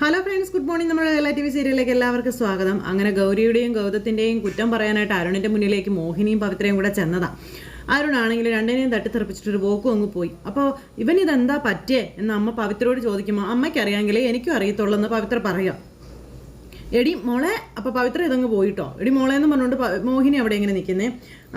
Hello friends good morning നമ്മുടെ Kerala T V സീരിയലിലേക്ക് എല്ലാവർക്കും സ്വാഗതം. അങ്ങനെ ഗൗരിയുടെയും ഗൗതത്തിന്റെയും കുറ്റം പറയാനായിട്ട് അരുണിന്റെ മുന്നിലേക്ക് മോഹിനിയും പവിത്രയും കൂടെ ചെന്നതാണ് അരുണാണെങ്കിൽ രണ്ടിനെയും തട്ടിത്തെറിപ്പിച്ചിട്ടൊരു പോക്കും അങ്ങ് പോയി. അപ്പോൾ ഇവൻ ഇതെന്താ പറ്റിയേ? എന്ന് അമ്മ പവിത്രയോട് ചോദിക്കുമ്പോൾ അമ്മയ്ക്ക് അമ്മയ്ക്കറിയാമെങ്കിലേ എനിക്കും അറിയത്തുള്ളൂ എന്ന് പവിത്ര പറയാം. എടി മോളെ അപ്പോൾ പവിത്ര ഇതങ്ങ് പോയിട്ടോ? എടി മോളെ എന്ന് പറഞ്ഞുകൊണ്ട് മോഹിനി അവിടെ ഇങ്ങനെ നിൽക്കുന്നേ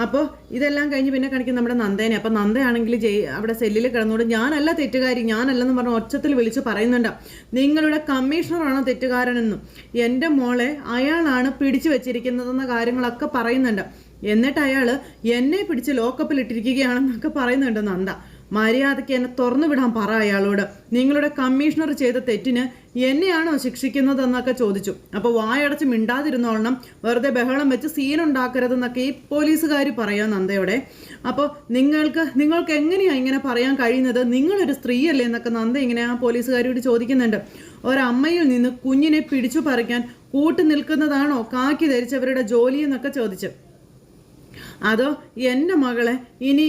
അപ്പോൾ ഇതെല്ലാം കഴിഞ്ഞ് പിന്നെ കാണിക്കുന്ന നമ്മുടെ നന്ദേനെ. അപ്പോൾ നന്ദയാണെങ്കിൽ ജയ് അവിടെ സെല്ലിൽ കിടന്നുകൊണ്ട് ഞാനല്ല തെറ്റുകാരി ഞാനല്ലെന്ന് പറഞ്ഞ ഒച്ചത്തിൽ വിളിച്ച് പറയുന്നുണ്ട്. നിങ്ങളുടെ കമ്മീഷണറാണ് തെറ്റുകാരനെന്നും. എന്റെ മോളെ അയാളാണ് പിടിച്ചു വെച്ചിരിക്കുന്നതെന്ന കാര്യങ്ങളൊക്കെ പറയുന്നുണ്ട്. എന്നിട്ട് അയാൾ എന്നെ പിടിച്ച് ലോക്കപ്പിൽ ഇട്ടിരിക്കുകയാണെന്നൊക്കെ പറയുന്നുണ്ട് നന്ദ. മര്യാദയ്ക്ക് എന്നെ തുറന്നു വിടാൻ പറ അയാളോട്. നിങ്ങളുടെ കമ്മീഷണർ ചെയ്ത തെറ്റിന് എന്നെയാണോ ശിക്ഷിക്കുന്നതെന്നൊക്കെ ചോദിച്ചു. അപ്പോൾ വായടച്ച് മിണ്ടാതിരുന്നോളണം വെറുതെ ബഹളം വെച്ച് സീനുണ്ടാക്കരുതെന്നൊക്കെ ഈ പോലീസുകാർ പറയാം നന്ദയോടെ. അപ്പോൾ നിങ്ങൾക്ക് നിങ്ങൾക്ക് എങ്ങനെയാണ് ഇങ്ങനെ പറയാൻ കഴിയുന്നത്? നിങ്ങളൊരു സ്ത്രീയല്ലേ എന്നൊക്കെ നന്ദ ഇങ്ങനെ ആ പോലീസുകാരോട് ചോദിക്കുന്നുണ്ട്. ഒരമ്മയിൽ നിന്ന് കുഞ്ഞിനെ പിടിച്ചു പറിക്കാൻ കൂട്ടു നിൽക്കുന്നതാണോ? കാക്കി ധരിച്ചവരുടെ ജോലിയെന്നൊക്കെ ചോദിച്ചു. അതോ എന്റെ മകളെ ഇനി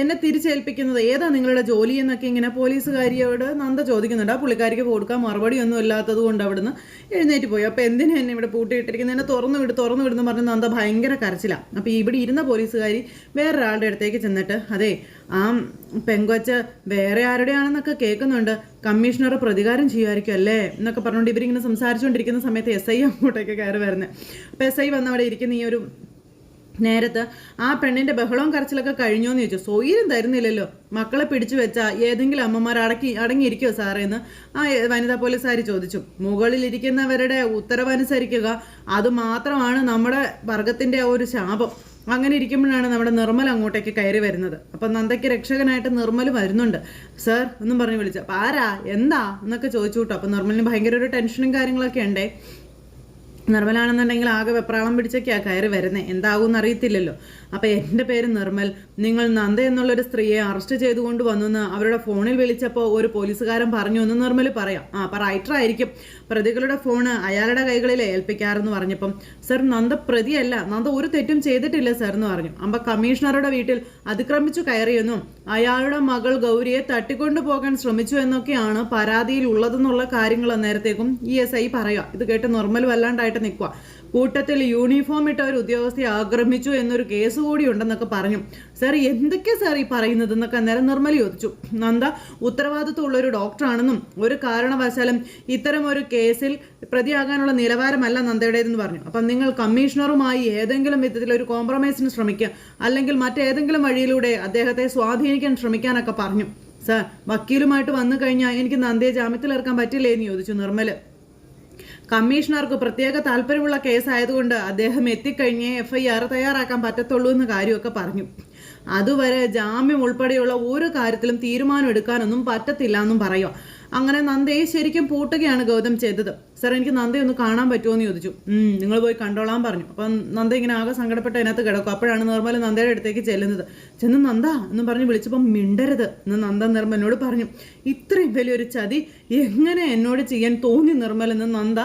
എന്നെ തിരിച്ചേൽപ്പിക്കുന്നത് ഏതാ നിങ്ങളുടെ ജോലി എന്നൊക്കെ ഇങ്ങനെ പോലീസുകാരിയോട് നന്ദ ചോദിക്കുന്നുണ്ട്. ആ പുള്ളിക്കാരിക്ക് കൊടുക്കാൻ മറുപടി ഒന്നും ഇല്ലാത്തത് കൊണ്ട് അവിടുന്ന് എഴുന്നേറ്റ് പോയി. അപ്പോൾ എന്തിനാ എന്നെ ഇവിടെ പൂട്ടിയിട്ടിരിക്കുന്നത് എന്നെ തുറന്നു വിട് തുറന്നു വിടുന്നു പറഞ്ഞ് നന്ദ ഭയങ്കര കരച്ചിലാണ് അപ്പോൾ ഇവിടെ ഇരുന്ന പോലീസുകാരി വേറൊരാളുടെ അടുത്തേക്ക് ചെന്നിട്ട് അതെ ആ പെങ്കൊച്ച് വേറെ ആരുടെയാണെന്നൊക്കെ കേൾക്കുന്നുണ്ട്. കമ്മീഷണർ പ്രതികാരം ചെയ്യുമായിരിക്കും അല്ലേ? എന്നൊക്കെ പറഞ്ഞുകൊണ്ട് ഇവരിങ്ങനെ സംസാരിച്ചുകൊണ്ടിരിക്കുന്ന സമയത്ത് എസ് ഐ അങ്ങോട്ടേക്ക് കയറി വരുന്നത് അപ്പോൾ എസ് ഐ വന്ന് അവിടെ ഇരിക്കുന്ന ഈ ഒരു നേരത്ത് ആ പെണ്ണിന്റെ ബഹളവും കരച്ചിലൊക്കെ കഴിഞ്ഞോ എന്ന് ചോദിച്ചു. സ്വൈര്യം തരുന്നില്ലല്ലോ. മക്കളെ പിടിച്ചു വെച്ചാ ഏതെങ്കിലും അമ്മമാർ അടക്കി അടങ്ങിയിരിക്കുമോ സാറേ എന്ന് ആ വനിതാ പോലീസുകാരി ചോദിച്ചു. മുകളിലിരിക്കുന്നവരുടെ ഉത്തരവനുസരിക്കുക അത് മാത്രമാണ് നമ്മുടെ വർഗത്തിന്റെ ഒരു ശാപം. അങ്ങനെ ഇരിക്കുമ്പോഴാണ് നമ്മുടെ നിർമ്മൽ അങ്ങോട്ടേക്ക് കയറി വരുന്നത്. അപ്പം നന്ദയ്ക്ക് രക്ഷകനായിട്ട് നിർമ്മൽ വരുന്നുണ്ട്. സർ എന്നും പറഞ്ഞ് വിളിച്ചു. അപ്പം ആരാ? എന്താ? എന്നൊക്കെ ചോദിച്ചു കേട്ടോ. അപ്പം നിർമ്മലിന് ഭയങ്കര ഒരു ടെൻഷനും കാര്യങ്ങളൊക്കെ ഉണ്ടേ. നിർമ്മലാണെന്നുണ്ടെങ്കിൽ ആകെ വെപ്രാളം പിടിച്ചൊക്കെയാണ് കയറി വരുന്നത് എന്താകുമെന്ന് അറിയത്തില്ലല്ലോ അപ്പോൾ എന്റെ പേര് നിർമ്മൽ. നിങ്ങൾ നന്ദ എന്നുള്ളൊരു സ്ത്രീയെ അറസ്റ്റ് ചെയ്തുകൊണ്ട് വന്നെന്ന് അവരുടെ ഫോണിൽ വിളിച്ചപ്പോൾ ഒരു പോലീസുകാരൻ പറഞ്ഞു എന്ന് നിർമ്മൽ പറയാം. ആ അപ്പൊ റൈറ്റർ ആയിരിക്കും. പ്രതികളുടെ ഫോണ് അയാളുടെ കൈകളിൽ ഏൽപ്പിക്കാറെന്ന് പറഞ്ഞപ്പം സർ നന്ദ പ്രതിയല്ല. നന്ദ ഒരു തെറ്റും ചെയ്തിട്ടില്ല സർ എന്ന് പറഞ്ഞു. അമ്പ കമ്മീഷണറുടെ വീട്ടിൽ അതിക്രമിച്ചു കയറിയെന്നും അയാളുടെ മകൾ ഗൗരിയെ തട്ടിക്കൊണ്ടു പോകാൻ ശ്രമിച്ചു എന്നൊക്കെയാണ് പരാതിയിൽ ഉള്ളതെന്നുള്ള കാര്യങ്ങൾ നേരത്തേക്കും ഇ എസ് ഐ പറയുക. ഇത് കേട്ട് നിർമ്മൽ വല്ലാണ്ടായിട്ട് നിൽക്കുക കൂട്ടത്തിൽ യൂണിഫോം ഇട്ട ഒരു ഉദ്യോഗസ്ഥയെ ആക്രമിച്ചു എന്നൊരു കേസ് കൂടി ഉണ്ടെന്നൊക്കെ പറഞ്ഞു. സാർ എന്തൊക്കെയാ സാർ ഈ പറയുന്നത് എന്നൊക്കെ അന്നേരം നിർമ്മല ചോദിച്ചു. നന്ദ ഉത്തരവാദിത്വമുള്ള ഒരു ഡോക്ടറാണെന്നും ഒരു കാരണവശാലും ഇത്തരം ഒരു കേസിൽ പ്രതിയാകാനുള്ള നിലവാരമല്ല നന്ദയുടേതെന്ന് പറഞ്ഞു. അപ്പം നിങ്ങൾ കമ്മീഷണറുമായി ഏതെങ്കിലും വിധത്തിൽ ഒരു കോംപ്രമൈസിന് ശ്രമിക്കുക. അല്ലെങ്കിൽ മറ്റേതെങ്കിലും വഴിയിലൂടെ അദ്ദേഹത്തെ സ്വാധീനിക്കാൻ ശ്രമിക്കാനൊക്കെ പറഞ്ഞു. സാർ വക്കീലുമായിട്ട് വന്നു കഴിഞ്ഞാൽ എനിക്ക് നന്ദയെ ജാമ്യത്തിലിറക്കാൻ പറ്റില്ലേ എന്ന് ചോദിച്ചു നിർമ്മൽ. കമ്മീഷണർക്ക് പ്രത്യേക താല്പര്യമുള്ള കേസായതുകൊണ്ട് അദ്ദേഹം എത്തിക്കഴിഞ്ഞേ എഫ് ഐ ആർ തയ്യാറാക്കാൻ പറ്റത്തുള്ളൂ എന്ന് കാര്യമൊക്കെ പറഞ്ഞു. അതുവരെ ജാമ്യം ഉൾപ്പെടെയുള്ള ഒരു കാര്യത്തിലും തീരുമാനം എടുക്കാനൊന്നും പറ്റത്തില്ല എന്നും പറയുക. അങ്ങനെ നന്ദയെ ശരിക്കും പൂട്ടുകയാണ് ഗൗതം ചെയ്തത്. സാർ എനിക്ക് നന്ദയെ ഒന്ന് കാണാൻ പറ്റുമോ എന്ന് ചോദിച്ചു നിങ്ങൾ പോയി കണ്ടോളാൻ പറഞ്ഞു. അപ്പം നന്ദ ഇങ്ങനെ ആകെ സങ്കടപ്പെട്ട് അതിനകത്ത് കിടക്കും. അപ്പോഴാണ് നിർമ്മല നന്ദയുടെ അടുത്തേക്ക് ചെല്ലുന്നത്. ചെന്ന് നന്ദ എന്ന് പറഞ്ഞ് വിളിച്ചപ്പോൾ മിണ്ടരുത് എന്ന് നന്ദ നിർമ്മലിനോട് പറഞ്ഞു. ഇത്രയും വലിയൊരു ചതി എങ്ങനെ എന്നോട് ചെയ്യാൻ തോന്നി നിർമ്മൽ എന്ന് നന്ദ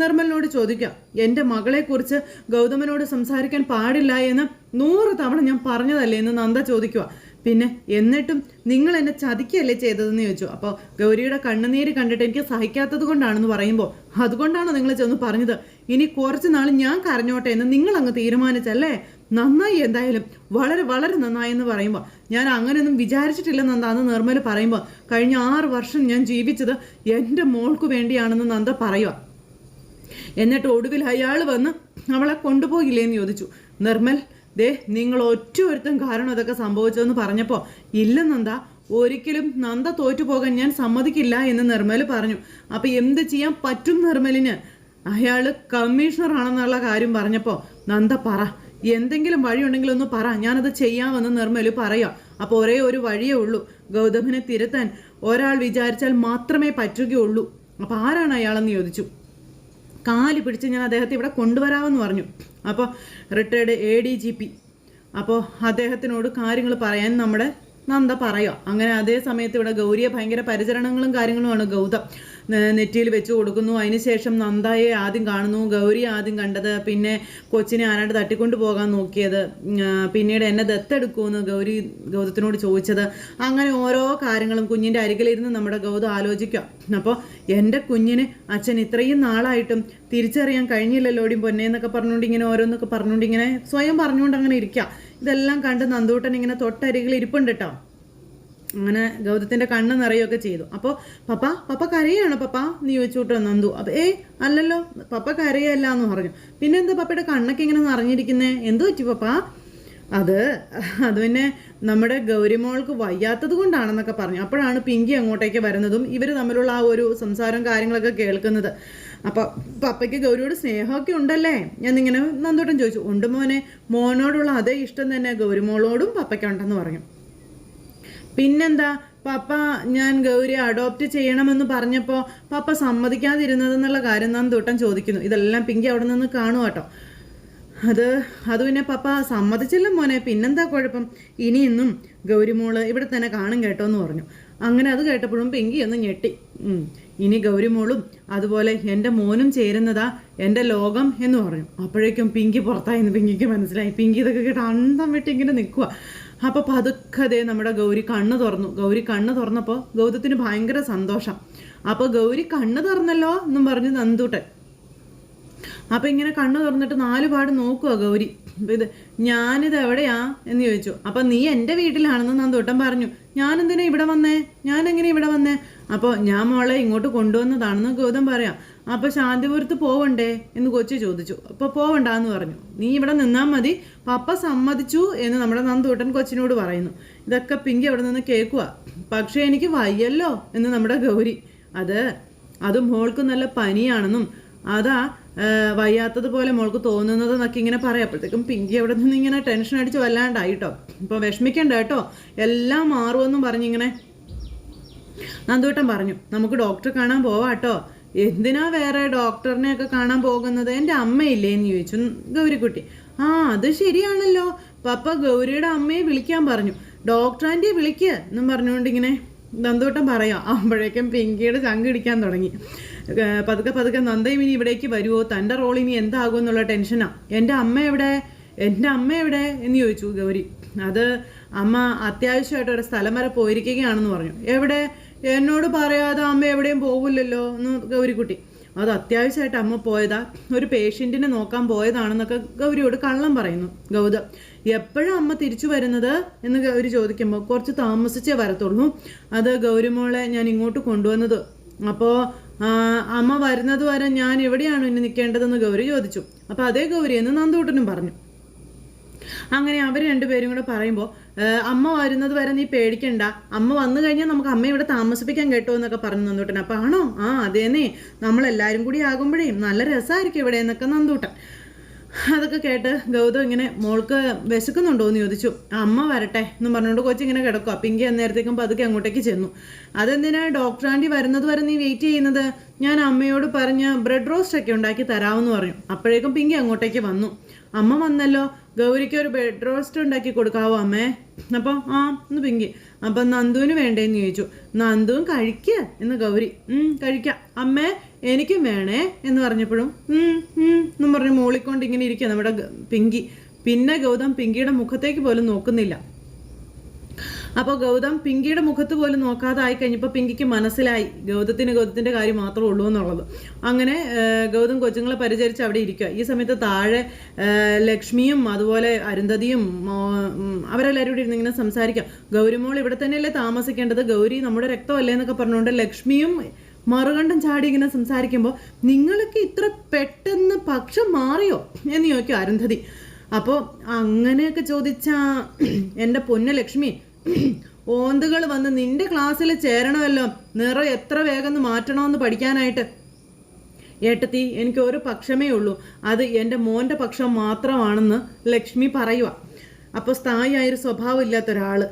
നിർമ്മലിനോട് ചോദിക്കാം. എന്റെ മകളെക്കുറിച്ച് ഗൗതമനോട് സംസാരിക്കാൻ പാടില്ല എന്ന് നൂറ് തവണ ഞാൻ പറഞ്ഞതല്ലേ? എന്ന് നന്ദ ചോദിക്കുക പിന്നെ എന്നിട്ടും നിങ്ങൾ എന്നെ ചതിക്കുകയല്ലേ ചെയ്തതെന്ന് ചോദിച്ചു. അപ്പോൾ ഗൗരിയുടെ കണ്ണുനീര് കണ്ടിട്ട് എനിക്ക് സഹിക്കാത്തത് കൊണ്ടാണെന്ന് പറയുമ്പോൾ അതുകൊണ്ടാണ് നിങ്ങൾ ചെന്ന് പറഞ്ഞത്. ഇനി കുറച്ച് നാൾ ഞാൻ കരഞ്ഞോട്ടെ എന്ന് നിങ്ങൾ അങ്ങ് തീരുമാനിച്ചല്ലേ? നന്നായി എന്തായാലും വളരെ വളരെ നന്നായി എന്ന് പറയുമ്പോൾ ഞാൻ അങ്ങനെയൊന്നും വിചാരിച്ചിട്ടില്ല നന്ദ എന്ന് നിർമ്മൽ പറയുമ്പോൾ കഴിഞ്ഞ ആറ് വർഷം ഞാൻ ജീവിച്ചത് എന്റെ മോൾക്ക് വേണ്ടിയാണെന്ന് നന്ദ പറയുക എന്നിട്ട് ഒടുവിൽ അയാൾ വന്ന് അവളെ കൊണ്ടുപോകില്ലേ എന്ന് ചോദിച്ചു. നിർമ്മൽ ദേ നിങ്ങൾ ഒറ്റ ഒരുത്തും കാരണം ഇതൊക്കെ സംഭവിച്ചതെന്ന് പറഞ്ഞപ്പോൾ ഇല്ല നന്ദ ഒരിക്കലും നന്ദ തോറ്റുപോകാൻ ഞാൻ സമ്മതിക്കില്ല എന്ന് നിർമ്മൽ പറഞ്ഞു. അപ്പം എന്ത് ചെയ്യാൻ പറ്റും നിർമ്മലിന്? അയാൾ കമ്മീഷണർ ആണെന്നുള്ള കാര്യം പറഞ്ഞപ്പോൾ നന്ദ പറ. എന്തെങ്കിലും വഴിയുണ്ടെങ്കിൽ ഒന്ന് പറ. ഞാനത് ചെയ്യാമെന്ന് നിർമ്മൽ പറയാം. അപ്പോൾ ഒരേ ഒരു വഴിയേ ഉള്ളൂ. ഗൗതമനെ തിരുത്താൻ ഒരാൾ വിചാരിച്ചാൽ മാത്രമേ പറ്റുകയുള്ളൂ. അപ്പോൾ ആരാണ് അയാളെന്ന് ചോദിച്ചു? കാൽ പിടിച്ച് ഞാൻ അദ്ദേഹത്തെ ഇവിടെ കൊണ്ടുവരാമെന്ന് പറഞ്ഞു. അപ്പോൾ retired A D G P അപ്പോൾ അദ്ദേഹത്തിനോട് കാര്യങ്ങൾ പറയാൻ നമ്മുടെ നന്ദ പറയുക. അങ്ങനെ അതേ സമയത്ത് ഇവിടെ ഗൗരിയെ ഭയങ്കര പരിചരണങ്ങളും കാര്യങ്ങളുമാണ് ഗൗതം. നെറ്റിയിൽ വെച്ച് കൊടുക്കുന്നു. അതിനുശേഷം നന്ദയെ ആദ്യം കാണുന്നു. ഗൗരി ആദ്യം കണ്ടത് പിന്നെ കൊച്ചിനെ ആരാണ്ട് തട്ടിക്കൊണ്ട് പോകാൻ നോക്കിയത്. പിന്നീട് എന്നെ ദത്തെടുക്കുമെന്ന് ഗൗരി ഗൗതത്തിനോട് ചോദിച്ചത്. അങ്ങനെ ഓരോ കാര്യങ്ങളും കുഞ്ഞിന്റെ അരികിലിരുന്ന് നമ്മുടെ ഗൗതം ആലോചിക്കാം. അപ്പോൾ എന്റെ കുഞ്ഞിന് അച്ഛൻ ഇത്രയും നാളായിട്ടും തിരിച്ചറിയാൻ കഴിഞ്ഞില്ലല്ലോടി പൊന്നെ എന്നൊക്കെ പറഞ്ഞുകൊണ്ട് ഇങ്ങനെ ഓരോന്നൊക്കെ പറഞ്ഞുകൊണ്ട് ഇങ്ങനെ സ്വയം പറഞ്ഞുകൊണ്ട് അങ്ങനെ ഇരിക്കുക ഇതെല്ലാം കണ്ട് നന്ദൂട്ടൻ ഇങ്ങനെ തൊട്ടരികിൽ ഇരിപ്പുണ്ട് കേട്ടോ അങ്ങനെ ഗൗതത്തിന്റെ കണ്ണ് നിറയുകയൊക്കെ ചെയ്തു. അപ്പോൾ പപ്പ പപ്പ കരയാണോ പപ്പ? നീ ചോദിച്ചോട്ടോ നന്ദു. അപ്പോൾ ഏയ് അല്ലല്ലോ പപ്പ കരയല്ല എന്ന് പറഞ്ഞു. പിന്നെ എന്താ പപ്പയുടെ കണ്ണൊക്കെ ഇങ്ങനെ നിറഞ്ഞിരിക്കുന്നേ? എന്തു പറ്റി പപ്പ? അത് അത് പിന്നെ നമ്മുടെ ഗൗരിമോൾക്ക് വയ്യാത്തത് കൊണ്ടാണെന്നൊക്കെ പറഞ്ഞു. അപ്പോഴാണ് പിങ്കി അങ്ങോട്ടേക്ക് വരുന്നതും ഇവർ തമ്മിലുള്ള ആ ഒരു സംസാരം കാര്യങ്ങളൊക്കെ കേൾക്കുന്നത്. അപ്പോൾ പപ്പയ്ക്ക് ഗൗരിയോട് സ്നേഹമൊക്കെ ഉണ്ടല്ലേ? ഞാൻ ഇങ്ങനെ നന്ദോട്ടം ചോദിച്ചു. ഉണ്ട് മോനെ മോനോടുള്ള അതേ ഇഷ്ടം തന്നെ ഗൗരിമോളോടും പപ്പയ്ക്കുണ്ടെന്ന് പറഞ്ഞു. പിന്നെന്താ? പപ്പ ഞാൻ ഗൗരി അഡോപ്റ്റ് ചെയ്യണമെന്ന് പറഞ്ഞപ്പോൾ പപ്പ സമ്മതിക്കാതിരുന്നതെന്നുള്ള കാര്യം നന്ദൂട്ടൻ ചോദിക്കുന്നു. ഇതെല്ലാം പിങ്കി അവിടെ നിന്ന് കാണുക കേട്ടോ അത് അത് പിന്നെ പപ്പ സമ്മതിച്ചില്ല മോനെ. പിന്നെന്താ കുഴപ്പം? ഇനിയൊന്നും ഗൗരിമോൾ ഇവിടെ തന്നെ കാണും കേട്ടോ എന്ന് പറഞ്ഞു. അങ്ങനെ അത് കേട്ടപ്പോഴും പിങ്കി ഒന്ന് ഞെട്ടി. ഇനി ഗൗരിമോളും അതുപോലെ എന്റെ മോനും ചേരുന്നതാ എന്റെ ലോകം എന്ന് പറഞ്ഞു. അപ്പോഴേക്കും പിങ്കി പുറത്തായിരുന്നു പിങ്കിക്ക് മനസ്സിലായി. പിങ്കി ഇതൊക്കെ കേട്ട് അന്തം വിട്ട് ഇങ്ങനെ നിൽക്കുക അപ്പോൾ പതുക്കെ നമ്മുടെ ഗൗരി കണ്ണ് തുറന്നു. ഗൗരി കണ്ണ് തുറന്നപ്പോൾ ഗൗതത്തിന് ഭയങ്കര സന്തോഷം. അപ്പോൾ ഗൗരി കണ്ണ് തുറന്നല്ലോ എന്നും പറഞ്ഞു നന്ദൂട്ടൻ. അപ്പോൾ ഇങ്ങനെ കണ്ണു തുറന്നിട്ട് നാല് പാട് നോക്കുക ഗൗരി. ഇത് ഞാനിത് എവിടെയാ എന്ന് ചോദിച്ചു. അപ്പൊ നീ എന്റെ വീട്ടിലാണെന്ന് നന്ദൂട്ടൻ പറഞ്ഞു. ഞാൻ എന്തിനാ ഇവിടെ വന്നേ? ഞാൻ എങ്ങനെ ഇവിടെ വന്നേ? അപ്പോൾ ഞാൻ മോളെ ഇങ്ങോട്ട് കൊണ്ടുവന്നതാണെന്ന് ഗൗതം പറയാം. അപ്പൊ ശാന്തിപുരത്ത് പോവണ്ടേ എന്ന് കൊച്ചു ചോദിച്ചു. അപ്പൊ പോവണ്ടെന്ന് പറഞ്ഞു. നീ ഇവിടെ നിന്നാൽ മതി. പപ്പ സമ്മതിച്ചു എന്ന് നമ്മുടെ നന്ദൂട്ടൻ കൊച്ചിനോട് പറയുന്നു. ഇതൊക്കെ പിങ്കി അവിടെ നിന്ന് കേൾക്കുക പക്ഷേ എനിക്ക് വയ്യല്ലോ എന്ന് നമ്മുടെ ഗൗരി. അത് അത് മോൾക്ക് നല്ല പനിയാണെന്നും അതാ വയ്യാത്തതുപോലെ മോൾക്ക് തോന്നുന്നത് എന്നൊക്കെ ഇങ്ങനെ പറയാം. അപ്പോഴത്തേക്കും പിങ്കി അവിടെ നിന്ന് ഇങ്ങനെ ടെൻഷൻ അടിച്ച് വല്ലാണ്ടായി കേട്ടോ ഇപ്പോൾ വിഷമിക്കണ്ട കേട്ടോ എല്ലാം മാറുമെന്നും പറഞ്ഞിങ്ങനെ നന്ദൂട്ടൻ പറഞ്ഞു. നമുക്ക് ഡോക്ടറെ കാണാൻ പോവാട്ടോ എന്തിനാ വേറെ ഡോക്ടറിനെയൊക്കെ കാണാൻ പോകുന്നത്? എന്റെ അമ്മയില്ലേ എന്ന് ചോദിച്ചു ഗൗരിക്കുട്ടി. ആ അത് ശരിയാണല്ലോ. പപ്പ ഗൗരിയുടെ അമ്മയെ വിളിക്കാൻ പറഞ്ഞു. ഡോക്ടർ ആന്റിയെ വിളിക്കുക എന്നും പറഞ്ഞുകൊണ്ട് ഇങ്ങനെ നന്ദൂട്ടൻ പറയാം. അപ്പോഴേക്കും പിങ്കിയുടെ ചങ്ക് ഇടിക്കാൻ തുടങ്ങി. പതുക്കെ പതുക്കെ നന്ദയും ഇനി ഇവിടേക്ക് വരുമോ തന്റെ റോൾ ഇനി എന്താകുമോ എന്നുള്ള ടെൻഷനാ. എന്റെ അമ്മ എവിടെ? എന്റെ അമ്മ എവിടെ? എന്ന് ചോദിച്ചു ഗൗരി. അത് അമ്മ അത്യാവശ്യമായിട്ട് ഒരു സ്ഥലം വരെ പോയിരിക്കുകയാണെന്ന് പറഞ്ഞു. എവിടെ? എന്നോട് പറയാതെ അമ്മ എവിടെയും പോകില്ലല്ലോ എന്ന് ഗൗരിക്കുട്ടി. അത് അത്യാവശ്യമായിട്ട് അമ്മ പോയതാ. ഒരു പേഷ്യന്റിനെ നോക്കാൻ പോയതാണെന്നൊക്കെ ഗൗരിയോട് കള്ളം പറയുന്നു. ഗൗതം എപ്പോഴും അമ്മ തിരിച്ചു വരുന്നത്? എന്ന് ഗൗരി ചോദിക്കുമ്പോൾ കുറച്ച് താമസിച്ചേ വരത്തുള്ളൂ. അത് ഗൗരിമോളെ ഞാൻ ഇങ്ങോട്ട് കൊണ്ടുവന്നത്. അപ്പോൾ അമ്മ വരുന്നത് വരെ ഞാൻ എവിടെയാണ് ഇനി നിൽക്കേണ്ടതെന്ന് ഗൗരി ചോദിച്ചു. അപ്പോൾ അതേ ഗൗരി എന്ന് നന്ദൂട്ടനും പറഞ്ഞു. അങ്ങനെ അവർ രണ്ടുപേരും കൂടെ പറയുമ്പോൾ അമ്മ വരുന്നത് വരെ നീ പേടിക്കണ്ട. അമ്മ വന്നു കഴിഞ്ഞാൽ നമുക്ക് അമ്മ ഇവിടെ താമസിപ്പിക്കാൻ കേട്ടോ എന്നൊക്കെ പറഞ്ഞു നന്ദൂട്ടൻ. അപ്പം ആണോ? ആ അതേന്നേ. നമ്മളെല്ലാവരും കൂടി ആകുമ്പോഴേ നല്ല രസമായിരിക്കും ഇവിടെ എന്നൊക്കെ നന്ദൂട്ടൻ. അതൊക്കെ കേട്ട് ഗൗതം ഇങ്ങനെ മോൾക്ക് വിശക്കുന്നുണ്ടോ എന്ന് ചോദിച്ചു. അമ്മ വരട്ടെ എന്നും പറഞ്ഞുകൊണ്ട് കൊച്ചി കൊച്ചിങ്ങനെ കിടക്കുക പിങ്കി അന്നേരത്തേക്കും പതുക്കെ അങ്ങോട്ടേക്ക് ചെന്നു. അതെന്തിനാ ഡോക്ടർ ആന്റി വരുന്നത് വരെ നീ വെയിറ്റ് ചെയ്യുന്നത്? ഞാൻ അമ്മയോട് പറഞ്ഞ് ബ്രെഡ് റോസ്റ്റ് ഒക്കെ ഉണ്ടാക്കി തരാമെന്ന് പറഞ്ഞു. അപ്പോഴേക്കും പിങ്കി അങ്ങോട്ടേക്ക് വന്നു. അമ്മ വന്നല്ലോ. ഗൗരിക്ക് ഒരു ബ്രെഡ് റോസ്റ്റ് ഉണ്ടാക്കി കൊടുക്കാവോ അമ്മേ? അപ്പോൾ ആ ഒന്ന് പിങ്കി. അപ്പം നന്ദുവിന് വേണ്ടേന്ന് ചോദിച്ചു. നന്ദുവും കഴിക്കുക എന്ന് ഗൗരി. കഴിക്കാം. അമ്മേ എനിക്കും വേണേ എന്ന് പറഞ്ഞപ്പോഴും എന്നും പറഞ്ഞ് മൂളിക്കൊണ്ട് ഇങ്ങനെ ഇരിക്കുക നമ്മുടെ പിങ്കി. പിന്നെ ഗൗതം പിങ്കിയുടെ മുഖത്തേക്ക് പോലും നോക്കുന്നില്ല. അപ്പോൾ ഗൗതം പിങ്കിയുടെ മുഖത്ത് പോലും നോക്കാതെ ആയി കഴിഞ്ഞപ്പോൾ പിങ്കിക്ക് മനസ്സിലായി ഗൗതത്തിന് ഗൗതത്തിന്റെ കാര്യം മാത്രമേ ഉള്ളൂ എന്നുള്ളത്. അങ്ങനെ ഗൗതം കൊച്ചുങ്ങളെ പരിചരിച്ച് അവിടെ ഇരിക്കുക. ഈ സമയത്ത് താഴെ ലക്ഷ്മിയും അതുപോലെ അരുന്ധതിയും അവരെല്ലാവരും കൂടി ഇരുന്ന് ഇങ്ങനെ സംസാരിക്കാം. ഗൗരിമോൾ ഇവിടെ തന്നെയല്ലേ താമസിക്കേണ്ടത്? ഗൗരി നമ്മുടെ രക്തമല്ലേ എന്നൊക്കെ പറഞ്ഞുകൊണ്ട് ലക്ഷ്മിയും മറുകണ്ഠം ചാടി ഇങ്ങനെ സംസാരിക്കുമ്പോൾ നിങ്ങളൊക്കെ ഇത്ര പെട്ടെന്ന് പക്ഷം മാറിയോ? എന്ന് ചോദിക്കും അരുന്ധതി. അപ്പോൾ അങ്ങനെയൊക്കെ ചോദിച്ചാൽ എന്റെ പൊന്ന ലക്ഷ്മി ഓന്തുകൾ വന്ന് നിന്റെ ക്ലാസ്സിൽ ചേരണമല്ലോ. നിറം എത്ര വേഗം മാറ്റണമെന്ന് പഠിക്കാനായിട്ട്. ഏട്ടത്തി എനിക്ക് ഒരു പക്ഷമേ ഉള്ളൂ. അത് എന്റെ മോന്റെ പക്ഷം മാത്രമാണെന്ന് ലക്ഷ്മി പറയുക അപ്പോൾ സ്ഥായിയായൊരു സ്വഭാവം ഇല്ലാത്ത ഒരാൾ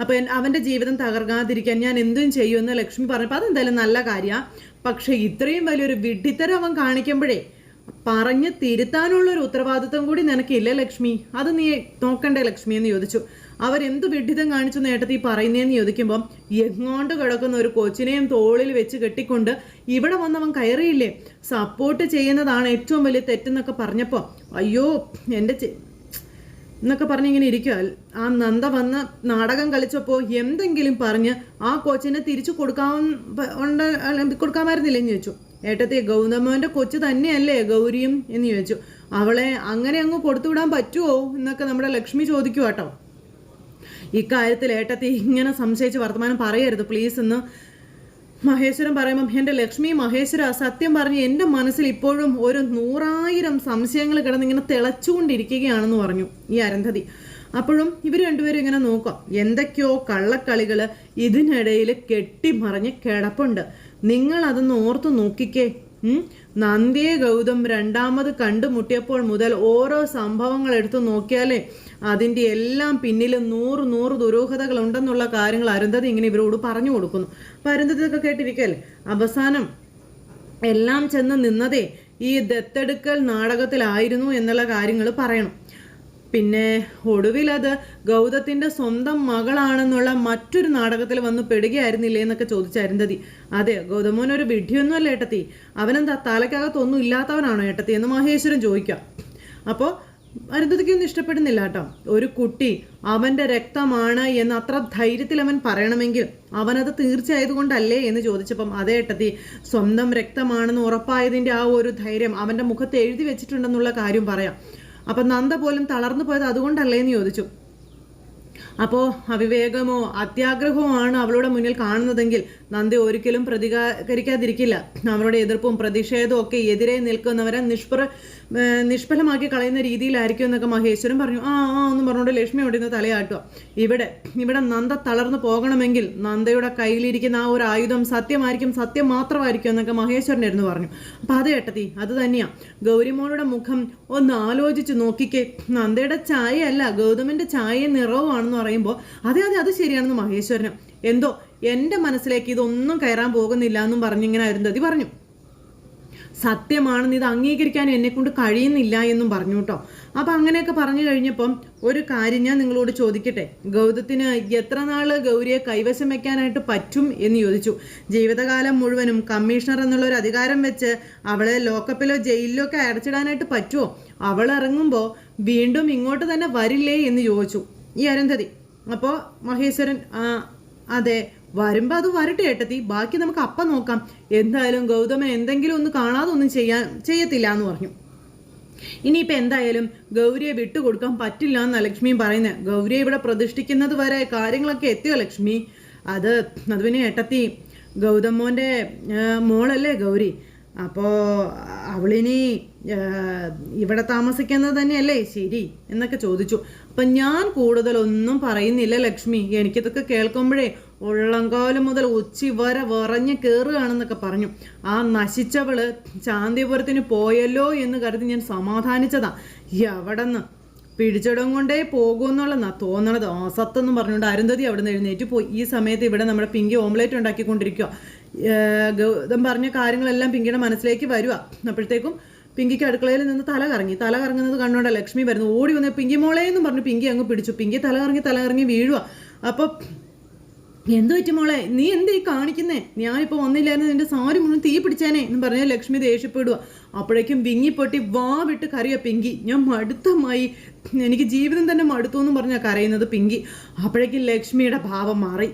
അപ്പോൾ അവന്റെ ജീവിതം തകർക്കാതിരിക്കാൻ ഞാൻ എന്തും ചെയ്യുമെന്ന് ലക്ഷ്മി പറഞ്ഞപ്പോൾ അതെന്തായാലും നല്ല കാര്യമാണ് പക്ഷേ ഇത്രയും വലിയൊരു വിഡ്ഢിത്തരം അവൻ കാണിക്കുമ്പോഴേ പറഞ്ഞ് തിരുത്താനുള്ളൊരു ഉത്തരവാദിത്വം കൂടി നിനക്കില്ല ലക്ഷ്മി? അത് നീ നോക്കണ്ടേ ലക്ഷ്മി എന്ന് ചോദിച്ചു. അവരെന്ത് വിഡിതം കാണിച്ചു നേട്ടത്തിൽ പറയുന്നതെന്ന് ചോദിക്കുമ്പോൾ എങ്ങോണ്ട് കിടക്കുന്ന ഒരു കൊച്ചിനെയും തോളിൽ വെച്ച് കെട്ടിക്കൊണ്ട് ഇവിടെ വന്നവൻ കയറിയില്ലേ? സപ്പോർട്ട് ചെയ്യുന്നതാണ് ഏറ്റവും വലിയ തെറ്റെന്നൊക്കെ പറഞ്ഞപ്പോൾ അയ്യോ എന്റെ എന്നൊക്കെ പറഞ്ഞ് ഇങ്ങനെ ഇരിക്കുക ആ നന്ദ വന്ന് നാടകം കളിച്ചപ്പോൾ എന്തെങ്കിലും പറഞ്ഞ് ആ കൊച്ചിനെ തിരിച്ചു കൊടുക്കാൻ ഉണ്ട് കൊടുക്കാമായിരുന്നില്ല എന്ന് ചോദിച്ചു. ഏട്ടത്തെ ഗൗതമോന്റെ കൊച്ചു തന്നെയല്ലേ ഗൗരിയും? എന്ന് ചോദിച്ചു. അവളെ അങ്ങനെ അങ്ങ് കൊടുത്തുവിടാൻ പറ്റുമോ എന്നൊക്കെ നമ്മുടെ ലക്ഷ്മി ചോദിക്കുക കേട്ടോ ഇക്കാര്യത്തിൽ ഏട്ടത്തി ഇങ്ങനെ സംശയിച്ച് വർത്തമാനം പറയരുത്. പ്ലീസ് എന്ന് മഹേശ്വരൻ പറയുമ്പം എന്റെ ലക്ഷ്മി മഹേശ്വര സത്യം പറഞ്ഞ് എന്റെ മനസ്സിൽ ഇപ്പോഴും ഒരു നൂറായിരം സംശയങ്ങൾ കിടന്നിങ്ങനെ തിളച്ചുകൊണ്ടിരിക്കുകയാണെന്ന് പറഞ്ഞു ഈ അരന്ധതി. അപ്പോഴും ഇവർ രണ്ടുപേരും ഇങ്ങനെ നോക്കാം. എന്തൊക്കെയോ കള്ളക്കളികൾ ഇതിനിടയിൽ കെട്ടിമറിഞ്ഞ് കിടപ്പുണ്ട്. നിങ്ങൾ അതൊന്ന് ഓർത്തു നോക്കിക്കേ? നന്ദിയെ ഗൗതം രണ്ടാമത് കണ്ടുമുട്ടിയപ്പോൾ മുതൽ ഓരോ സംഭവങ്ങൾ എടുത്തു നോക്കിയാലേ അതിന്റെ എല്ലാം പിന്നിൽ നൂറ് നൂറ് ദുരൂഹതകൾ ഉണ്ടെന്നുള്ള കാര്യങ്ങൾ അരുന്ധതി ഇങ്ങനെ ഇവരോട് പറഞ്ഞു കൊടുക്കുന്നു. അപ്പം അരുന്ധതി ഇതൊക്കെ കേട്ടിരിക്കല്ലേ? അവസാനം എല്ലാം ചെന്ന് നിന്നതേ ഈ ദത്തെടുക്കൽ നാടകത്തിലായിരുന്നു എന്നുള്ള കാര്യങ്ങൾ പറയണം. പിന്നെ ഒടുവിൽ അത് ഗൗതത്തിന്റെ സ്വന്തം മകളാണെന്നുള്ള മറ്റൊരു നാടകത്തിൽ വന്ന് പെടുകയായിരുന്നില്ലേ എന്നൊക്കെ ചോദിച്ച അരുന്ധതി. അതെ ഗൗതമോൻ ഒരു വിഡ്ഢിയൊന്നുമല്ല ഏട്ടത്തി. അവനെന്താ തലക്കകത്തൊന്നും ഇല്ലാത്തവനാണോ ഏട്ടത്തി എന്ന് മഹേശ്വരൻ ചോദിക്കാം. അപ്പോൾ അരുന്ധതിക്കൊന്നും ഇഷ്ടപ്പെടുന്നില്ല കേട്ടോ. ഒരു കുട്ടി അവന്റെ രക്തമാണ് എന്ന് അത്ര ധൈര്യത്തിൽ അവൻ പറയണമെങ്കിൽ അവനത് തീർച്ചയായതുകൊണ്ടല്ലേ എന്ന് ചോദിച്ചപ്പം അതേ ഏട്ടത്തി സ്വന്തം രക്തമാണെന്ന് ഉറപ്പായതിന്റെ ആ ഒരു ധൈര്യം അവന്റെ മുഖത്ത് എഴുതി വെച്ചിട്ടുണ്ടെന്നുള്ള കാര്യം പറയാം. അപ്പൊ നന്ദ പോലും തളർന്നു പോയത് അതുകൊണ്ടല്ലേ എന്ന് ചോദിച്ചു. അപ്പോൾ അവിവേകമോ അത്യാഗ്രഹമോ ആണ് അവളുടെ മുന്നിൽ കാണുന്നതെങ്കിൽ നന്ദി ഒരിക്കലും പ്രതികരിക്കാതിരിക്കില്ല അവരുടെ എതിർപ്പും പ്രതിഷേധവും ഒക്കെ എതിരെ നിൽക്കുന്നവരെ നിഷ്പ്ര നിഷ്ഫലമാക്കി കളയുന്ന രീതിയിലായിരിക്കും എന്നൊക്കെ മഹേശ്വരൻ പറഞ്ഞു. ആ ആ എന്ന് പറഞ്ഞുകൊണ്ട് ലക്ഷ്മി അവിടെ നിന്ന് തലയാട്ടുക. ഇവിടെ ഇവിടെ നന്ദ തളർന്നു പോകണമെങ്കിൽ നന്ദയുടെ കയ്യിലിരിക്കുന്ന ആ ഒരു ആയുധം സത്യമായിരിക്കും സത്യം മാത്രമായിരിക്കും എന്നൊക്കെ മഹേശ്വരനായിരുന്നു പറഞ്ഞു. അപ്പം അത് കേട്ടതി അത് തന്നെയാ. ഗൗരിമോളുടെ മുഖം ഒന്ന് ആലോചിച്ച് നോക്കിക്കേ. നന്ദയുടെ ചായ അല്ല ഗൗതമിന്റെ ചായ നിറവുമാണെന്ന് പറയുമ്പോൾ അതെ അതെ അത് ശരിയാണെന്ന് മഹേശ്വരന്. എന്തോ എന്റെ മനസ്സിലേക്ക് ഇതൊന്നും കയറാൻ പോകുന്നില്ല എന്നും പറഞ്ഞിങ്ങനെ അരുന്ധതി പറഞ്ഞു. സത്യമാണെന്ന് ഇത് അംഗീകരിക്കാൻ എന്നെക്കൊണ്ട് കഴിയുന്നില്ല എന്നും പറഞ്ഞു കേട്ടോ. അപ്പൊ അങ്ങനെയൊക്കെ പറഞ്ഞു കഴിഞ്ഞപ്പം ഒരു കാര്യം ഞാൻ നിങ്ങളോട് ചോദിക്കട്ടെ? ഗൗതത്തിന് എത്ര നാൾ ഗൗരിയെ കൈവശം വെക്കാനായിട്ട് പറ്റും എന്ന് ചോദിച്ചു. ജീവിതകാലം മുഴുവനും കമ്മീഷണർ എന്നുള്ള ഒരു അധികാരം വെച്ച് അവളെ ലോക്കപ്പിലോ ജയിലിലോ ഒക്കെ അടച്ചിടാനായിട്ട് പറ്റുമോ അവൾ ഇറങ്ങുമ്പോൾ വീണ്ടും ഇങ്ങോട്ട് തന്നെ വരില്ലേ എന്ന് ചോദിച്ചു. ഈ അരുന്ധതി. അപ്പോൾ മഹേശ്വരൻ അതെ വരുമ്പോൾ അത് വരട്ടെ ഏട്ടത്തി. ബാക്കി നമുക്ക് അപ്പ നോക്കാം. എന്തായാലും ഗൗതമൻ എന്തെങ്കിലും ഒന്ന് കാണാതെ ഒന്നും ചെയ്യാൻ ചെയ്യത്തില്ല എന്ന് പറഞ്ഞു. ഇനിയിപ്പോൾ എന്തായാലും ഗൗരിയെ വിട്ടുകൊടുക്കാൻ പറ്റില്ല എന്ന ലക്ഷ്മിയും പറയുന്നത് ഗൗരിയെ ഇവിടെ പ്രതിഷ്ഠിക്കുന്നത് വരെ കാര്യങ്ങളൊക്കെ എത്തിയോ ലക്ഷ്മി? അത് അത് പിന്നെ ഏട്ടത്തി ഗൗതം മോന്റെ മോളല്ലേ ഗൗരി? അപ്പോ അവളിനി ഇവിടെ താമസിക്കുന്നത് തന്നെയല്ലേ? ശരി എന്നൊക്കെ ചോദിച്ചു. അപ്പം ഞാൻ കൂടുതലൊന്നും പറയുന്നില്ല ലക്ഷ്മി. എനിക്കിതൊക്കെ കേൾക്കുമ്പോഴേ ഉള്ളംകാലം മുതൽ ഉച്ചി വരെ വിറഞ്ഞ് കയറുകയാണെന്നൊക്കെ പറഞ്ഞു. ആ നശിച്ചവൾ ശാന്തിപുരത്തിന് പോയല്ലോ എന്ന് കരുതി ഞാൻ സമാധാനിച്ചതാ. എവിടെന്ന് പിടിച്ചിടം കൊണ്ടേ പോകുമെന്നുള്ളതാ തോന്നണത്. അസത്തെന്നും പറഞ്ഞുകൊണ്ട് അരുന്ധതി അവിടെ നിന്ന് എഴുന്നേറ്റ് പോയി. ഈ സമയത്ത് ഇവിടെ നമ്മുടെ പിങ്കി ഓംലേറ്റ് ഉണ്ടാക്കിക്കൊണ്ടിരിക്കുക ഗൗതം പറഞ്ഞ കാര്യങ്ങളെല്ലാം പിങ്കിയുടെ മനസ്സിലേക്ക് വരുക അപ്പോഴത്തേക്കും പിങ്കിക്ക് അടുക്കളയിൽ നിന്ന് തല കറങ്ങി. തല കറങ്ങുന്നത് കണ്ടുകൊണ്ട് ലക്ഷ്മി വരുന്നു ഓടി വന്ന് പിങ്കി മോളെ എന്ന് പറഞ്ഞു പിങ്കി അങ്ങ് പിടിച്ചു. പിങ്കി തല കറങ്ങി തല കറങ്ങി വീഴുക അപ്പോൾ എന്തു പറ്റി മോളെ? നീ എന്ത് കാണിക്കുന്നേ? ഞാനിപ്പോൾ വന്നില്ലായിരുന്നു നിന്റെ സാരി മുഴുവൻ തീ പിടിച്ചേനെ എന്ന് പറഞ്ഞാൽ ലക്ഷ്മി ദേഷ്യപ്പെടുക അപ്പോഴേക്കും വിങ്ങി പൊട്ടി വാ വിട്ട് കരയുക പിങ്കി. ഞാൻ മടുത്തമായി. എനിക്ക് ജീവിതം തന്നെ മടുത്തു എന്ന് പറഞ്ഞാൽ കരയുന്നത് പിങ്കി. അപ്പോഴേക്കും ലക്ഷ്മിയുടെ ഭാവം മാറി.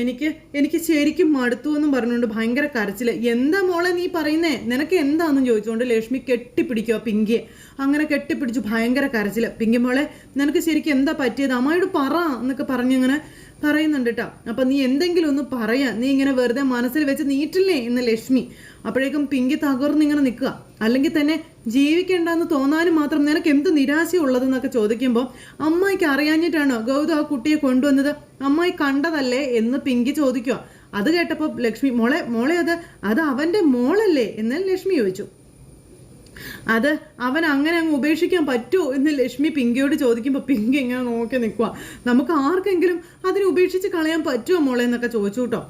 എനിക്ക് എനിക്ക് ശരിക്കും മടുത്തു എന്നും പറഞ്ഞുകൊണ്ട് ഭയങ്കര കരച്ചിൽ. എന്താ മോളെ നീ പറയുന്നേ? നിനക്ക് എന്താണെന്ന് ചോദിച്ചുകൊണ്ട് ലക്ഷ്മി കെട്ടിപ്പിടിക്കുക പിങ്കിയെ. അങ്ങനെ കെട്ടിപ്പിടിച്ചു ഭയങ്കര കരച്ചിൽ. പിങ്കി മോളെ നിനക്ക് ശരിക്കും എന്താ പറ്റിയത്? അമ്മയോട് പറ എന്നൊക്കെ പറഞ്ഞിങ്ങനെ പറയുന്നുണ്ട് കേട്ടോ അപ്പം നീ എന്തെങ്കിലും ഒന്ന് പറയാ. നീ ഇങ്ങനെ വെറുതെ മനസ്സിൽ വെച്ച് നീറ്റില്ലേ എന്ന് ലക്ഷ്മി. അപ്പോഴേക്കും പിങ്കി തകർന്ന് ഇങ്ങനെ നിൽക്കുക. അല്ലെങ്കിൽ തന്നെ ജീവിക്കേണ്ടെന്ന് തോന്നാനും മാത്രം നിനക്ക് എന്ത് നിരാശയുള്ളതെന്നൊക്കെ ചോദിക്കുമ്പോൾ അമ്മായിക്ക് അറിയാഞ്ഞിട്ടാണോ ഗൗതം ആ കുട്ടിയെ കൊണ്ടുവന്നത്. അമ്മായി കണ്ടതല്ലേ എന്ന് പിങ്കി ചോദിക്കുക. അത് കേട്ടപ്പോൾ ലക്ഷ്മി മോളെ മോളെ അത് അത് അവന്റെ മോളല്ലേ? എന്ന് ലക്ഷ്മി ചോദിച്ചു. അത് അവൻ അങ്ങനെ അങ്ങ് ഉപേക്ഷിക്കാൻ പറ്റുമോ എന്ന് ലക്ഷ്മി പിങ്കിയോട് ചോദിക്കുമ്പോൾ പിങ്കി ഇങ്ങനെ നോക്കി നിൽക്കുക നമുക്ക് ആർക്കെങ്കിലും അതിനെ ഉപേക്ഷിച്ച് കളയാൻ പറ്റുമോ മോളെ എന്നൊക്കെ ചോദിച്ചു കേട്ടോ.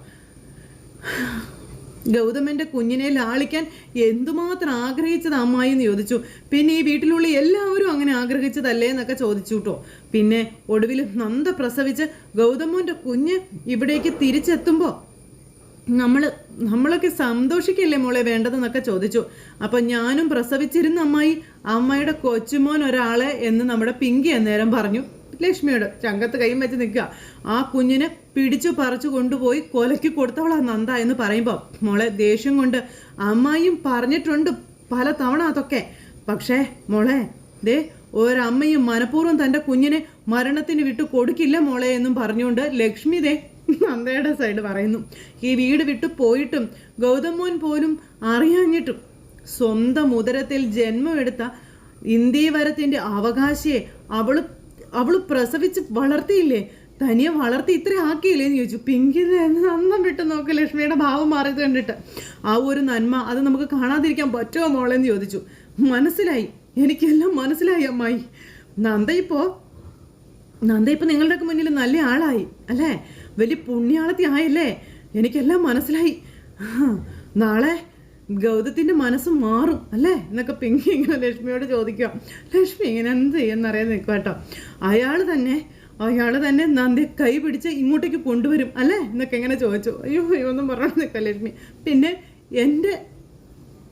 ഗൗതമന്റെ കുഞ്ഞിനെ ലാളിക്കാൻ എന്തുമാത്രം ആഗ്രഹിച്ചത് അമ്മായി എന്ന് ചോദിച്ചു. പിന്നെ ഈ വീട്ടിലുള്ള എല്ലാവരും അങ്ങനെ ആഗ്രഹിച്ചതല്ലേ എന്നൊക്കെ ചോദിച്ചു കേട്ടോ. പിന്നെ ഒടുവിൽ നന്ദ പ്രസവിച്ച് ഗൗതമന്റെ കുഞ്ഞ് ഇവിടേക്ക് തിരിച്ചെത്തുമ്പോൾ നമ്മൾ നമ്മളൊക്കെ സന്തോഷിക്കല്ലേ മോളെ വേണ്ടതെന്നൊക്കെ ചോദിച്ചു. അപ്പം ഞാനും പ്രസവിച്ചിരുന്ന അമ്മായി അമ്മയുടെ കൊച്ചുമോൻ ഒരാളെ എന്ന് നമ്മുടെ പിങ്കി അന്നേരം പറഞ്ഞു. ലക്ഷ്മിയോട് ചങ്കത്ത് കൈയും വെച്ച് നിൽക്കുക. ആ കുഞ്ഞിനെ പിടിച്ചു പറിച്ചു കൊണ്ടുപോയി കൊലയ്ക്ക് കൊടുത്തവളാ നന്ദ എന്ന് പറയുമ്പോൾ മോളെ ദേഷ്യം കൊണ്ട് അമ്മായിയും പറഞ്ഞിട്ടുണ്ട് പല തവണ അതൊക്കെ. പക്ഷേ മോളെ ദേ ഒരമ്മയും മനഃപൂർവം തന്റെ കുഞ്ഞിനെ മരണത്തിന് വിട്ടു കൊടുക്കില്ല മോളെ എന്നും പറഞ്ഞുകൊണ്ട് ലക്ഷ്മി ദേ നന്ദയുടെ സൈഡ് പറയുന്നു. ഈ വീട് വിട്ടു പോയിട്ടും ഗൗതം മോൻ പോലും അറിയാഞ്ഞിട്ടും സ്വന്തം ഉദരത്തിൽ ജന്മമെടുത്ത ഇന്ദീവരത്തിന്റെ അവകാശിയെ അവൾ അവൾ പ്രസവിച്ച് വളർത്തിയില്ലേ? തനിയെ വളർത്തി ഇത്ര ആക്കിയില്ലേ എന്ന് ചോദിച്ചു. പിങ്കി നന്ദം വിട്ട് നോക്ക് ലക്ഷ്മിയുടെ ഭാവം മാറിയത് കണ്ടിട്ട്. ആ ഒരു നന്മ അത് നമുക്ക് കാണാതിരിക്കാൻ പറ്റുമോ മോളെന്ന് ചോദിച്ചു. മനസ്സിലായി. എനിക്കെല്ലാം മനസ്സിലായി അമ്മായി. നന്ദ ഇപ്പോ നന്ദ ഇപ്പൊ നിങ്ങളുടെയൊക്കെ മുന്നിൽ നല്ല ആളായി അല്ലേ? വലിയ പുണ്യാളത്തി ആയല്ലേ? എനിക്കെല്ലാം മനസ്സിലായി. നാളെ ഗൗതത്തിന്റെ മനസ്സ് മാറും അല്ലേ? എന്നൊക്കെ പിങ്കി ഇങ്ങനെ ലക്ഷ്മിയോട് ചോദിക്കുക. ലക്ഷ്മി ഇങ്ങനെ എന്ത് ചെയ്യുന്നറിയാൻ നിൽക്കുക കേട്ടോ അയാൾ തന്നെ അയാൾ തന്നെ നന്ദി കൈ പിടിച്ച് ഇങ്ങോട്ടേക്ക് കൊണ്ടുവരും അല്ലേ? എന്നൊക്കെ എങ്ങനെ ചോദിച്ചു. അയ്യോ ഒന്നും പറഞ്ഞു നിൽക്കാം ലക്ഷ്മി. പിന്നെ എന്റെ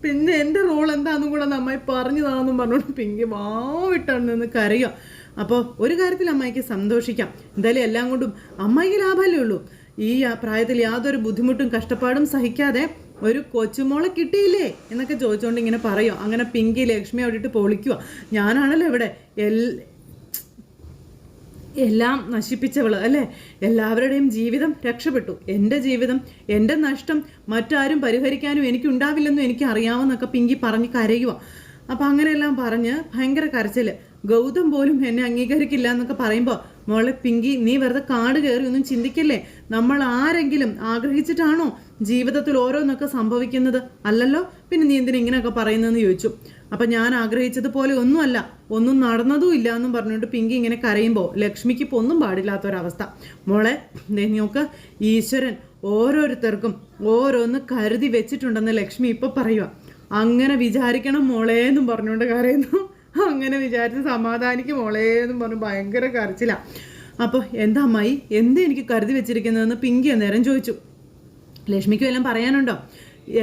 പിന്നെ എന്റെ റോൾ എന്താണെന്നും കൂടെ നന്നായി തന്നെന്നും പറഞ്ഞുകൊണ്ട് പിങ്കി വാവിട്ടാണ് നിന്ന് കരയുക അപ്പോൾ ഒരു കാര്യത്തിൽ അമ്മായിക്ക് സന്തോഷിക്കാം. എന്തായാലും എല്ലാം കൊണ്ടും അമ്മായിക്ക് ലാഭമല്ലേ ഉള്ളൂ. ഈ പ്രായത്തിൽ യാതൊരു ബുദ്ധിമുട്ടും കഷ്ടപ്പാടും സഹിക്കാതെ ഒരു കൊച്ചുമോളെ കിട്ടിയില്ലേ എന്നൊക്കെ ചോദിച്ചുകൊണ്ട് ഇങ്ങനെ പറയും. അങ്ങനെ പിങ്കി ലക്ഷ്മി അവിടെയിട്ട് പൊളിക്കുക ഞാനാണല്ലോ ഇവിടെ എൽ എല്ലാം നശിപ്പിച്ചവൾ അല്ലേ? എല്ലാവരുടെയും ജീവിതം രക്ഷപ്പെട്ടു. എന്റെ ജീവിതം എന്റെ നഷ്ടം മറ്റാരും പരിഹരിക്കാനും എനിക്കുണ്ടാവില്ലെന്നും എനിക്ക് അറിയാമെന്നൊക്കെ പിങ്കി പറഞ്ഞ് കരയുക അപ്പം അങ്ങനെയെല്ലാം പറഞ്ഞ് ഭയങ്കര കരച്ചിൽ. ഗൗതം പോലും എന്നെ അംഗീകരിക്കില്ല എന്നൊക്കെ പറയുമ്പോൾ മോളെ പിങ്കി നീ വെറുതെ കാട് കയറി ഒന്നും ചിന്തിക്കല്ലേ? നമ്മൾ ആരെങ്കിലും ആഗ്രഹിച്ചിട്ടാണോ ജീവിതത്തിൽ ഓരോന്നൊക്കെ സംഭവിക്കുന്നത്? അല്ലല്ലോ? പിന്നെ നീ എന്തിനാ ഇങ്ങനെയൊക്കെ പറയുന്നതെന്ന് ചോദിച്ചു. അപ്പം ഞാൻ ആഗ്രഹിച്ചതുപോലെ ഒന്നുമല്ല ഒന്നും നടന്നതും ഇല്ല എന്നും പറഞ്ഞുകൊണ്ട് പിങ്കി ഇങ്ങനെ കരയുമ്പോൾ ലക്ഷ്മിക്ക് ഇപ്പോൾ ഒന്നും പാടില്ലാത്തൊരവസ്ഥ. മോളെ നോക്ക് ഈശ്വരൻ ഓരോരുത്തർക്കും ഓരോന്ന് കരുതി വെച്ചിട്ടുണ്ടെന്ന് ലക്ഷ്മി ഇപ്പോൾ പറയുക അങ്ങനെ വിചാരിക്കണം മോളേ എന്നും പറഞ്ഞുകൊണ്ട് കരയുന്നു. അങ്ങനെ വിചാരിച്ച് സമാധാനിക്കും മോളെ എന്ന് പറഞ്ഞു ഭയങ്കര കരച്ചിലാണ് അപ്പോൾ എന്താ അമ്മായി എന്താ എനിക്ക് കരുതി വെച്ചിരിക്കുന്നതെന്ന് പിങ്കി അന്നേരം ചോദിച്ചു. ലക്ഷ്മിക്ക് എല്ലാം പറയാനുണ്ടോ?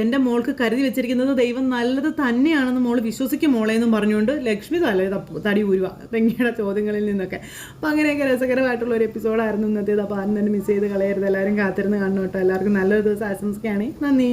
എന്റെ മോൾക്ക് കരുതി വെച്ചിരിക്കുന്നത് ദൈവം നല്ലത് തന്നെയാണെന്ന് മോൾ വിശ്വസിക്കും മോളെ എന്നും പറഞ്ഞുകൊണ്ട് ലക്ഷ്മി തല തടി ഊരുക പെങ്കിയുടെ ചോദ്യങ്ങളിൽ നിന്നൊക്കെ. അപ്പോൾ അങ്ങനെയൊക്കെ രസകരമായിട്ടുള്ള ഒരു എപ്പിസോഡായിരുന്നു ഇന്നത്തേത്. അപ്പോൾ ആരും തന്നെ മിസ് ചെയ്ത് കളയരുത്. എല്ലാവരും കാത്തിരുന്ന് കാണണം കേട്ടോ. എല്ലാവർക്കും നല്ലൊരു ദിവസം ആശംസിക്കുകയാണെങ്കിൽ നന്ദി.